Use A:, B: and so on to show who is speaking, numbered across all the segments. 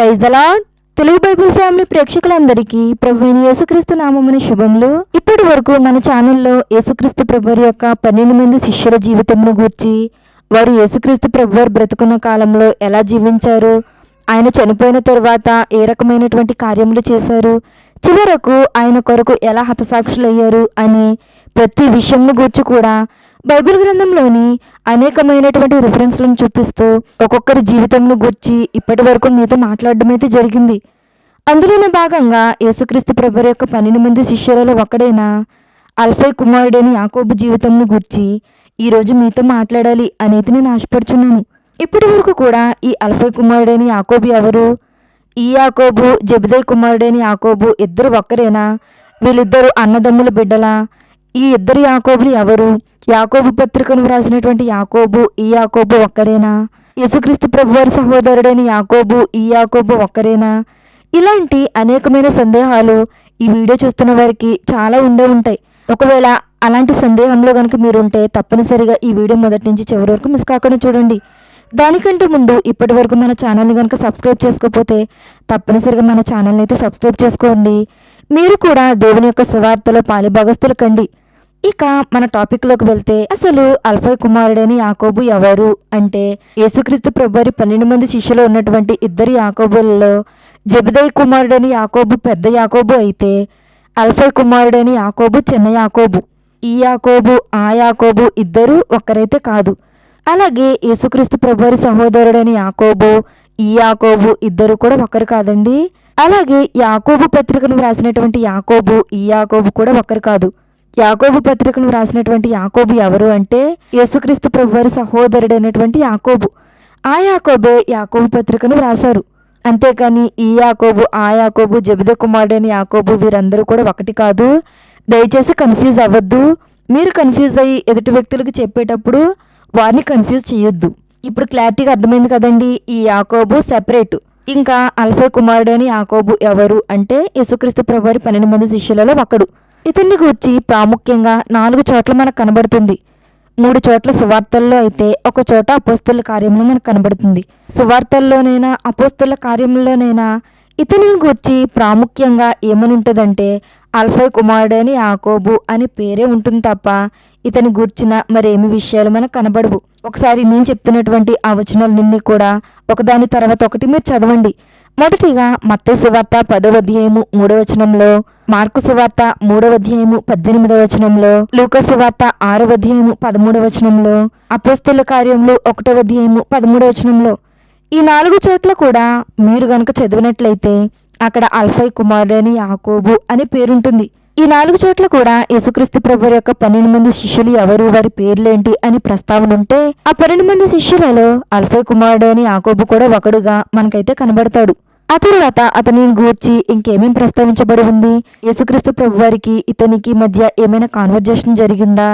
A: Praise the lord Telugu Bible family ప్రేక్షకులందరికీ ప్రభు యేసుక్రీస్తు నామముని శుభములు. ఇప్పటి వరకు మన ఛానల్లో యేసుక్రీస్తు ప్రభువారి యొక్క పన్నెండు మంది శిష్యుల జీవితంను గూర్చి వారు యేసుక్రీస్తు ప్రభువారు బ్రతుకున్న కాలంలో ఎలా జీవించారు ఆయన చనిపోయిన తరువాత ఏ రకమైనటువంటి కార్యములు చేశారు చివరకు ఆయన కొరకు ఎలా హతసాక్షులయ్యారు అని ప్రతి విషయంను గూర్చి కూడా బైబిల్ గ్రంథంలోని అనేకమైనటువంటి రిఫరెన్స్లను చూపిస్తూ ఒక్కొక్కరి జీవితంను గూర్చి ఇప్పటి వరకు మీతో మాట్లాడడం అయితే జరిగింది. అందులోనే భాగంగా యేసుక్రీస్తు ప్రభు యొక్క పన్నెండు మంది శిష్యులలో ఒకడైన అల్ఫై కుమారుడైన యాకోబు జీవితంను గూర్చి ఈరోజు మీతో మాట్లాడాలి అనేది నేను ఆశపడుచున్నాను. ఇప్పటి వరకు కూడా ఈ అల్ఫై కుమారుడైన యాకోబు ఎవరు? ఈ యాకోబు జబిదయ్ కుమారుడైన యాకోబు ఇద్దరు ఒక్కరేనా? వీళ్ళిద్దరు అన్నదమ్ముల బిడ్డలా? ఈ ఇద్దరు యాకోబులు ఎవరు? యాకోబు పత్రికను వ్రాసినటువంటి యాకోబు ఈ యాకోబు ఒక్కరేనా? యేసుక్రీస్తు ప్రభువారి సహోదరుడైన యాకోబు ఈ యాకోబు ఒక్కరేనా? ఇలాంటి అనేకమైన సందేహాలు ఈ వీడియో చూస్తున్న వారికి చాలా ఉండే ఉంటాయి. ఒకవేళ అలాంటి సందేహంలో కనుక మీరు ఉంటే తప్పనిసరిగా ఈ వీడియో మొదటి నుంచి చివరి వరకు మిస్ కాకుండా చూడండి. దానికంటే ముందు ఇప్పటి వరకు మన ఛానల్ని కనుక సబ్స్క్రైబ్ చేసుకోకపోతే తప్పనిసరిగా మన ఛానల్ని అయితే సబ్స్క్రైబ్ చేసుకోండి. మీరు కూడా దేవుని యొక్క సువార్తలో పాలిభాగస్తులు కండి. ఇక మన టాపిక్లోకి వెళ్తే అసలు అల్ఫై కుమారుడైన యాకోబు ఎవరు? అంటే యేసుక్రీస్తు ప్రభువారి పన్నెండు మంది శిష్యులు ఉన్నటువంటి ఇద్దరు యాకోబులలో జబిదయ్ కుమారుడైన యాకోబు పెద్ద యాకోబు అయితే అల్ఫై కుమారుడైన యాకోబు చిన్న యాకోబు. ఈ యాకోబు ఆ యాకోబు ఇద్దరు ఒక్కరైతే కాదు. అలాగే యేసుక్రీస్తు ప్రభువారి సహోదరుడైన యాకోబు ఈ యాకోబు ఇద్దరు కూడా ఒకరు కాదండి. అలాగే యాకోబు పత్రికను వ్రాసినటువంటి యాకోబు ఈ యాకోబు కూడా ఒకరు కాదు. యాకోబు పత్రికను వ్రాసినటువంటి యాకోబు ఎవరు అంటే యేసుక్రీస్తు ప్రభువారి సహోదరుడైనటువంటి యాకోబు. ఆ యాకోబే యాకోబు పత్రికను వ్రాసారు అంతేకాని ఈ యాకోబు ఆ యాకోబు జబిద కుమారుడైన యాకోబు వీరందరూ కూడా ఒకటి కాదు. దయచేసి కన్ఫ్యూజ్ అవ్వద్దు. మీరు కన్ఫ్యూజ్ అయ్యి ఎదుటి వ్యక్తులకు చెప్పేటప్పుడు వారిని కన్ఫ్యూజ్ చేయొద్దు. ఇప్పుడు క్లారిటీగా అర్థమైంది కదండి ఈ యాకోబు సెపరేట్. ఇంకా అల్ఫై కుమారుడైన యాకోబు ఎవరు అంటే యేసుక్రీస్తు ప్రభువారి పన్నెండు మంది శిష్యులలో ఒకడు. ఇతన్ని గూర్చి ప్రాముఖ్యంగా నాలుగు చోట్ల మనకు కనబడుతుంది. మూడు చోట్ల సువార్తల్లో అయితే ఒక చోట అపోస్తుల కార్యంలో మనకు కనబడుతుంది. సువార్తల్లోనైనా అపోస్తుల కార్యంలోనైనా ఇతనిని గూర్చి ప్రాముఖ్యంగా ఏమని ఉంటుందంటే అల్ఫై కుమారుడని యాకోబు అని పేరే ఉంటుంది తప్ప ఇతని గూర్చిన మరేమి విషయాలు మనకు కనబడవు. ఒకసారి నేను చెప్తున్నటువంటి ఆ వచనాలన్నీ కూడా ఒకదాని తర్వాత ఒకటి మీరు చదవండి. మొదటిగా మత్తయి సువార్త పదవ అధ్యాయము మూడో వచనంలో మార్కు సువార్త మూడవ అధ్యాయము పద్దెనిమిదవ వచనంలో లూక సువార్త ఆరవ అధ్యాయము పదమూడవ వచనంలో అపోస్తుల కార్యములు ఒకటవ అధ్యాయము పదమూడవ వచనంలో. ఈ నాలుగు చోట్ల కూడా మీరు గనుక చదివినట్లయితే అక్కడ అల్ఫై కుమారుడని యాకోబు అనే పేరుంటుంది. ఈ నాలుగు చోట్ల కూడా యేసుక్రీస్తు ప్రభు యొక్క పన్నెండు మంది శిష్యులు ఎవరు వారి పేర్లేంటి అని ప్రస్తావన ఉంటే ఆ పన్నెండు మంది శిష్యులలో అల్ఫై కుమారుడు అని యాకోబు కూడా ఒకడుగా మనకైతే కనబడతాడు. ఆ తరువాత అతని గూర్చి ఇంకేమేం ప్రస్తావించబడి ఉంది? యేసుక్రీస్తు ప్రభు వారికి ఇతనికి మధ్య ఏమైనా కాన్వర్జేషన్ జరిగిందా?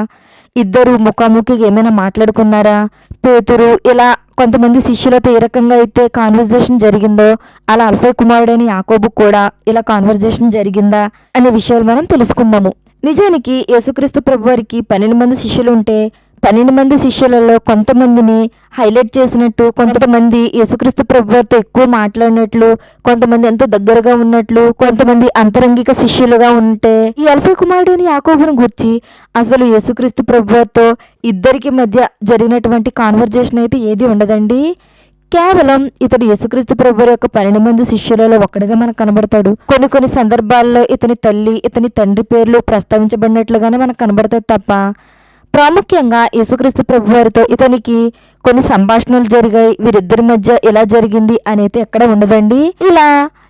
A: ఇద్దరు ముఖాముఖి ఏమైనా మాట్లాడుకున్నారా? పేతురు ఇలా కొంతమంది శిష్యులతో ఏ రకంగా అయితే కాన్వర్జేషన్ జరిగిందో అలా అల్ఫై కుమారుడైన యాకోబు కూడా ఇలా కాన్వర్జేషన్ జరిగిందా అనే విషయాలు మనం తెలుసుకుందాము. నిజానికి యేసుక్రీస్తు ప్రభు వారికి పన్నెండు మంది శిష్యులు ఉంటే పన్నెండు మంది శిష్యులలో కొంతమందిని హైలైట్ చేసినట్టు కొంతమంది యేసుక్రీస్తు ప్రభువారితో ఎక్కువ మాట్లాడినట్లు కొంతమంది ఎంతో దగ్గరగా ఉన్నట్లు కొంతమంది అంతరంగిక శిష్యులుగా ఉంటే ఈ అల్ఫే కుమారుడిని యాకోబును గుర్చి అసలు యేసుక్రీస్తు ప్రభువారితో ఇద్దరికి మధ్య జరిగినటువంటి కాన్వర్జేషన్ అయితే ఏది ఉండదండి? కేవలం ఇతడు యేసుక్రీస్తు ప్రభు యొక్క పన్నెండు మంది శిష్యులలో ఒకటిగా మనకు కనబడతాడు. కొన్ని కొన్ని సందర్భాల్లో ఇతని తల్లి ఇతని తండ్రి పేర్లు ప్రస్తావించబడినట్లుగానే మనకు కనబడతాయి తప్ప ప్రాముఖ్యంగా యేసుక్రీస్తు ప్రభు వారితో ఇతనికి కొన్ని సంభాషణలు జరిగాయి. వీరిద్దరి మధ్య ఎలా జరిగింది అనేది ఎక్కడ ఉండదండి. ఇలా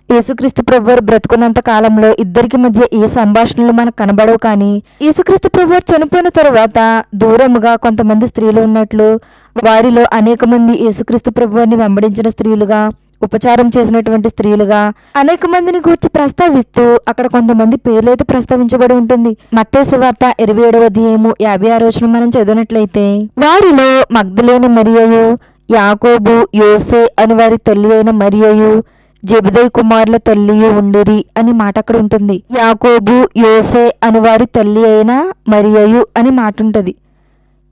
A: యేసుక్రీస్తు ప్రభు వారు బ్రతుకున్నంత కాలంలో ఇద్దరికి మధ్య ఏ సంభాషణలు మనకు కనబడవు కానీ యేసుక్రీస్తు ప్రభు వారు చనిపోయిన తరువాత దూరముగా కొంతమంది స్త్రీలు ఉన్నట్లు వారిలో అనేక మంది యేసుక్రీస్తు ప్రభు వారిని వెంబడించిన స్త్రీలుగా ఉపచారం చేసినటువంటి స్త్రీలుగా అనేక మందిని గూర్చి ప్రస్తావిస్తూ అక్కడ కొంతమంది పేర్లైతే ప్రస్తావించబడి ఉంటుంది. మత్తేసు వార్త ఇరవై ఏడవ అధ్యాయము యాభై ఆరు వచ్చిన మనం చదివినట్లయితే వారిలో మగ్ధులేని మరియయు యాకోబు యోసే అని వారి తల్లి అయిన మరియయు జబిదయ్ కుమారుల తల్లియు ఉండిరి అని మాట అక్కడ ఉంటుంది. యాకోబు యోసే అని వారి తల్లి అయిన మరియయు అని మాట ఉంటుంది.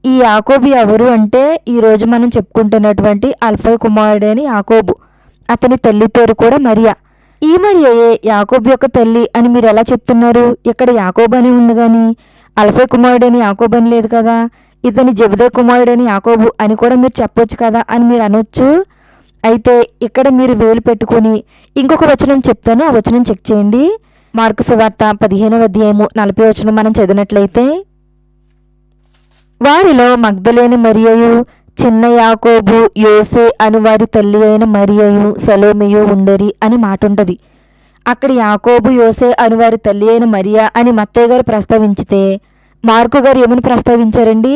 A: ఈ యాకోబు ఎవరు అంటే ఈరోజు మనం చెప్పుకుంటున్నటువంటి అల్ఫై కుమారుడైన యాకోబు. అతని తల్లి పేరు కూడా మరియా. ఈ మరియయే యాకోబు యొక్క తల్లి అని మీరు ఎలా చెప్తున్నారు? ఇక్కడ యాకోబు అని ఉంది కానీ అల్ఫే కుమారుడని యాకోబు అని లేదు కదా? ఇతని జబదే కుమారుడని యాకోబు అని కూడా మీరు చెప్పొచ్చు కదా అని మీరు అనొచ్చు? అయితే ఇక్కడ మీరు వేలు పెట్టుకొని ఇంకొక వచనం చెప్తాను. ఆ వచనం చెక్ చేయండి. మార్కు సువార్త పదిహేనవ అధ్యాయము నలభై వచనం మనం చదివినట్లయితే వారిలో మగ్ధలేని మరియయు చిన్న యాకోబు యోసే అని వారి తల్లి అయిన మరియయు సలోమియు ఉండరి అని మాట ఉంటుంది అక్కడ యాకోబు యోసే అని వారి తల్లి అయిన మరియా అని మత్తయ్య గారు ప్రస్తావించితే మార్కు గారు ఏమని ప్రస్తావించారండి?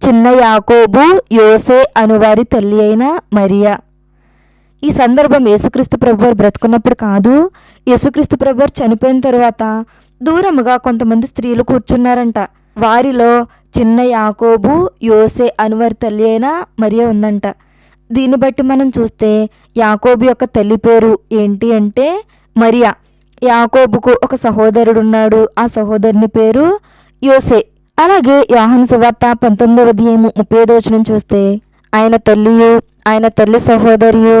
A: చిన్న యాకోబు యోసే అని వారి తల్లి అయిన మరియా. ఈ సందర్భం యేసుక్రీస్తు ప్రభువారు బ్రతుకున్నప్పుడు కాదు యేసుక్రీస్తు ప్రభువారు చనిపోయిన తర్వాత దూరముగా కొంతమంది స్త్రీలు కూర్చున్నారంట. వారిలో చిన్న యాకోబు యోసే అనువారి తల్లి అయిన మరియా ఉందంట. దీన్ని బట్టి మనం చూస్తే యాకోబు యొక్క తల్లి పేరు ఏంటి అంటే మరియా. యాకోబుకు ఒక సహోదరుడు ఉన్నాడు ఆ సహోదరుని పేరు యోసే. అలాగే యోహన్ సువార్త పంతొమ్మిదవ అధ్యాయము ముప్పై ఐదు వచనం చూస్తే ఆయన తల్లియు ఆయన తల్లి సహోదరియు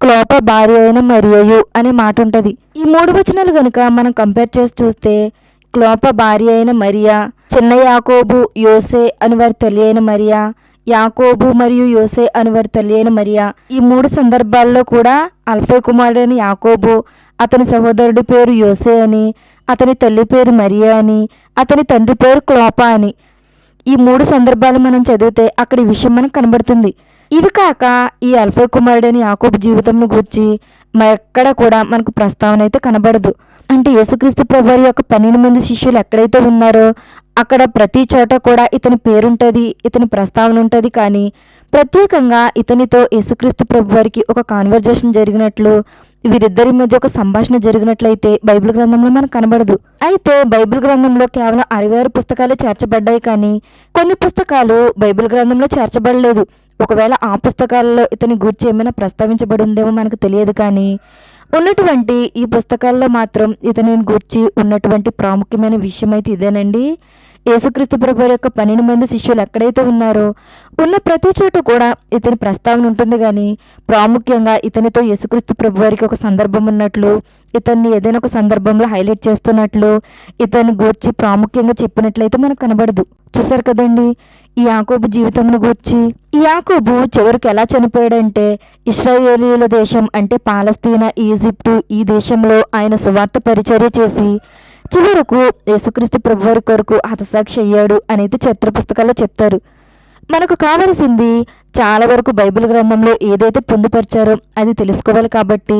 A: క్లోప భార్య అయిన మరియయు అనే మాట ఉంటుంది. ఈ మూడు వచనాలు కనుక మనం కంపేర్ చేసి చూస్తే క్లోప భార్య అయిన మరియా చిన్న యాకోబు యోసే అని వారి తల్లి అయిన మరియా యాకోబు మరియు యోసే అనువారి తల్లి అయిన మరియా. ఈ మూడు సందర్భాల్లో కూడా అల్ఫే కుమారుడైన యాకోబు అతని సహోదరుడి పేరు యోసే అని అతని తల్లి పేరు మరియా అని అతని తండ్రి పేరు క్లోపా అని. ఈ మూడు సందర్భాలు మనం చదివితే అక్కడ ఈ విషయం మనకు కనబడుతుంది. ఇవి కాక ఈ అల్ఫే కుమారుడైన యాకోబు జీవితంను గూర్చి ఎక్కడ కూడా మనకు ప్రస్తావన అయితే కనబడదు. అంటే యేసుక్రీస్తు ప్రభువారి యొక్క పన్నెండు మంది శిష్యులు ఎక్కడైతే ఉన్నారో అక్కడ ప్రతి చోట కూడా ఇతని పేరుంటుంది ఇతని ప్రస్తావన ఉంటుంది కానీ ప్రత్యేకంగా ఇతనితో యేసుక్రీస్తు ప్రభువారికి ఒక కాన్వర్జేషన్ జరిగినట్లు వీరిద్దరి మధ్య ఒక సంభాషణ జరిగినట్లయితే బైబిల్ గ్రంథంలో మనకు కనబడదు. అయితే బైబిల్ గ్రంథంలో కేవలం అరవై ఆరు పుస్తకాలే చేర్చబడ్డాయి కానీ కొన్ని పుస్తకాలు బైబిల్ గ్రంథంలో చేర్చబడలేదు. ఒకవేళ ఆ పుస్తకాలలో ఇతని గూర్చి ఏమైనా ప్రస్తావించబడి ఉందేమో మనకు తెలియదు కానీ ఉన్నటువంటి ఈ పుస్తకాల్లో మాత్రం ఇతని గూర్చి ఉన్నటువంటి ప్రాముఖ్యమైన విషయం అయితే ఇదేనండి. యేసుక్రీస్తు ప్రభు యొక్క పన్నెండు మంది శిష్యులు ఎక్కడైతే ఉన్నారో ఉన్న ప్రతి చోట కూడా ఇతని ప్రస్తావన ఉంటుంది కానీ ప్రాముఖ్యంగా ఇతనితో యేసుక్రీస్తు ప్రభు వారికి ఒక సందర్భం ఉన్నట్లు ఇతన్ని ఏదైనా ఒక సందర్భంలో హైలైట్ చేస్తున్నట్లు ఇతన్ని గూర్చి ప్రాముఖ్యంగా చెప్పినట్లయితే మనకు కనబడదు. చూసారు కదండి? ఈ యాకోబు జీవితంను గూర్చి ఈ యాకోబు చివరికి ఎలా చనిపోయాడంటే ఇస్రాయేలీల దేశం అంటే పాలస్తీనా ఈజిప్టు ఈ దేశంలో ఆయన సువార్త పరిచర్య చేసి చివరకు యేసుక్రీస్తు ప్రభువారి కొరకు హతసాక్షి అయ్యాడు అనేది చరిత్ర పుస్తకాల్లో చెప్తారు. మనకు కావలసింది చాలా వరకు బైబిల్ గ్రంథంలో ఏదైతే పొందుపరిచారో అది తెలుసుకోవాలి కాబట్టి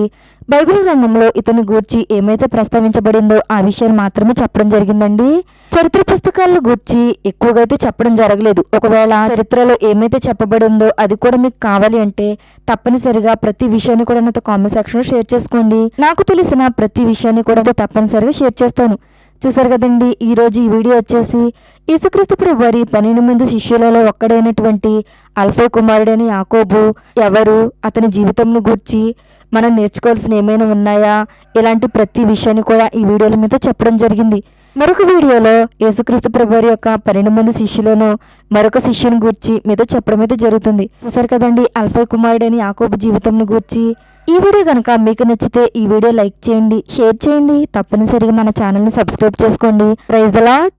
A: బైబిల్ గ్రంథంలో ఇతని గూర్చి ఏమైతే ప్రస్తావించబడిందో ఆ విషయాన్ని మాత్రమే చెప్పడం జరిగిందండి. చరిత్ర పుస్తకాలను గూర్చి ఎక్కువగా అయితే చెప్పడం జరగలేదు. ఒకవేళ చరిత్రలో ఏమైతే చెప్పబడిందో అది కూడా మీకు కావాలి అంటే తప్పనిసరిగా ప్రతి విషయాన్ని కూడా నాతో కామెంట్ సెక్షన్లో షేర్ చేసుకోండి. నాకు తెలిసిన ప్రతి విషయాన్ని కూడా తప్పనిసరిగా షేర్ చేస్తాను. చూసారు కదండి ఈరోజు ఈ వీడియో వచ్చేసి యేసుక్రీస్తు ప్రభు వారి పన్నెండు మంది శిష్యులలో ఒక్కడైనటువంటి అల్ఫే కుమారుడైన యాకోబు ఎవరు అతని జీవితంను గూర్చి మనం నేర్చుకోవాల్సిన ఏమైనా ఉన్నాయా? ఇలాంటి ప్రతి విషయాన్ని కూడా ఈ వీడియోల మీద చెప్పడం జరిగింది. మరొక వీడియోలో యేసుక్రీస్తు ప్రభువారి యొక్క పన్నెండు మంది శిష్యులను మరొక శిష్యుని గూర్చి మీతో చెప్పడం అయితే జరుగుతుంది. చూసారు కదండి అల్ఫై కుమారుడైన యాకోబు జీవితంను గూర్చి ఈ వీడియో కనుక మీకు నచ్చితే ఈ వీడియో లైక్ చేయండి షేర్ చేయండి. తప్పనిసరిగా మన ఛానల్ని సబ్స్క్రైబ్ చేసుకోండి. Praise the